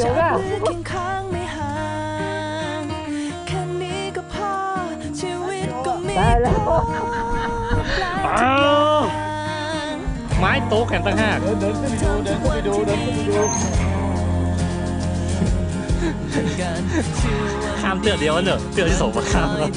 เสียวอะจับมือเคียงข้างไม่ห่างแค่นี้ก็พอชีวิตก็มีตายแล้วครบหลายทุกอย่างไม้โต๊ะแขนตั้งห้ากเดินเดินขึ้นไปดูเดินขึ้นไปดูเดินขึ้นไปดูข้ามเตือกเดียวกันเนอะเตือกที่สองมาข้ามแล้ว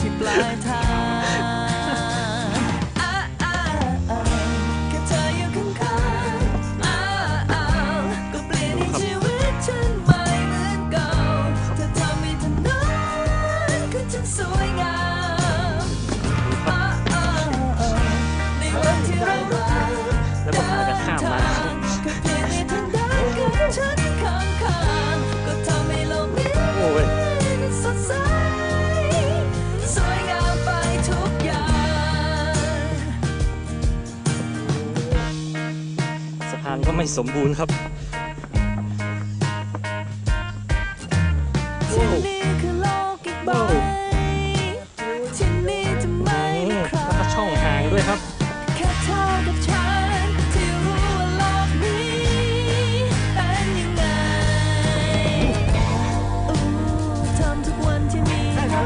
ก็ไม่สมบูรณ์ครับที่นี่คือโลกอีกใบที่นี่จะไม่อืมีมใครแล้วก็ช่องทางด้วยครับแค่เท่ากับฉันที่รู้ว่าโลกนี้เป็นยังไงอู้ทำทุกวันที่มีเรา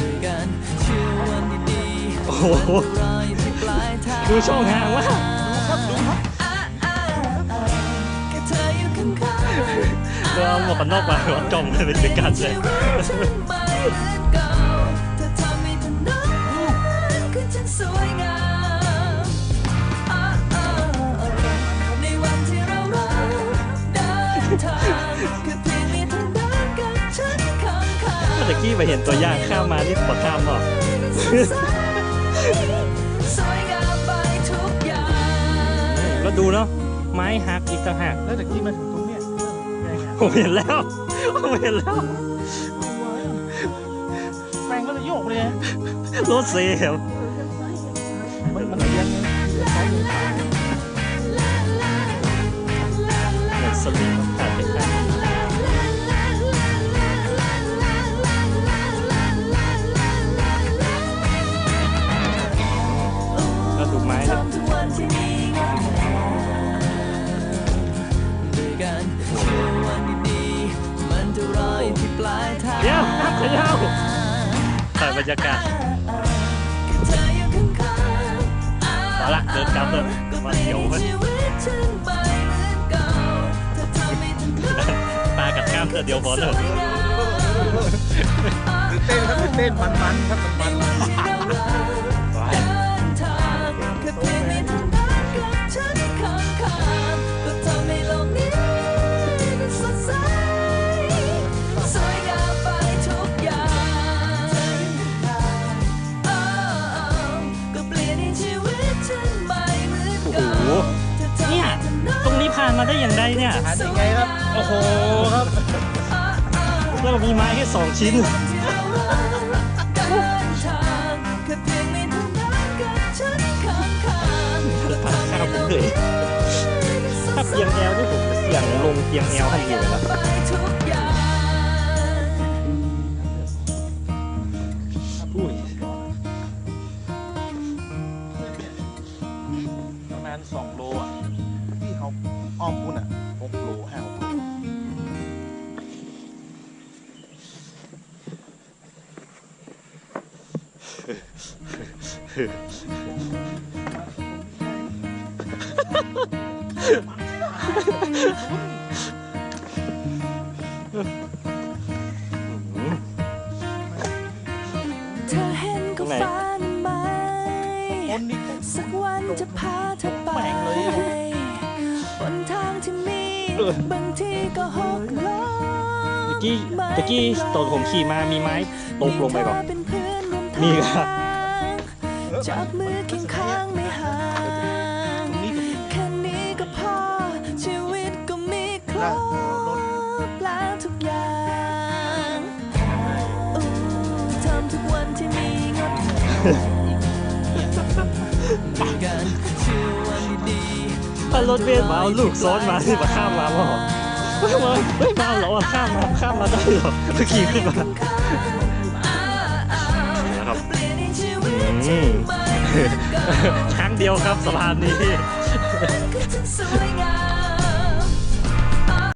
ด้วยกันเชื่อวันดีๆโอ้โห ดูช่องทางว่าแค่เธออยู่ข้างๆเราเอาหมวกกันนอกมาหัวจมเลยเป็นการเลยฉันไม่เหมือนเก่าเธอทำให้ถนนคือฉันสวยงามอะอะอะในวันที่เรารักเดินทางคือเพียงมีเธอเดินกับฉันข้างๆตะกี้ไปเห็นตัวอย่างข้ามมานี่ปวดข้ามหรอส แล้วดูเนาะไม้หักอีกต่างหากแล้วตะกี้มาถึงตรงเนี้ยไงไงผมเห็นแล้วผมเห็นแล้วแม่งก็จะโยกเลยรถเสียมันมันเอียงไงเอียงซ้ายเอียงขวาเหมือนสลิงมันขาดไปข้างแล้วดูไม้เลยทำทุกวั ปลายทางเดี๋ยวห้ามขยับถ่ายบรรยากาศแค่เธออยู่ข้างๆเอาละเดินกลับเลยมาเดี๋ยวเว้ยชีวิตฉันไม่เหมือนเก่าเธอทำให้ถนนตากับกล้ามเธอเดียวพอเถอะเต้นครับเต้นมันมันครับมันมั มาได้อย่างไรเนี่ยหายังไงครับ โอ้โหครับแล้วก็มีไม้แค่สองชิ้นผ่านข้ามผมเลยถ้าเตียงแอลนี่ผมจะเสี่ยงลงเตียงแอลทันทีเลยนะอุ้ เธอเห็นก็ฝันไหมคนนี้สักวันจะพาเธอไปแปลงเลยอะบนทางที่มีบางทีก็หกล้ม ตะกี้ตะกี้ตอนผมขี่มามีไม้ตกลงไปก่อนมีเธเป็ นเพื่อนร่วมทางมีครับจับมือเคียงข้างไม่ห่างตรงนี้ก็มีแค่นี้ก็พอชีวิตก็มีครบแล้วทุกอย่างอู้ทำทุกวันที่มีงดงามกันเชื่อวันดีถ้ารถเมล์มาเอาลูกซ้อนมาที่มาข้ามมาว่าเฮ้ยมาเฮ้ยมาเอาเหรอข้ามมาข้ามมาได้เหรอเมื่อกี้ขึ้นมา ครั้งเดียวครับสะพานนี้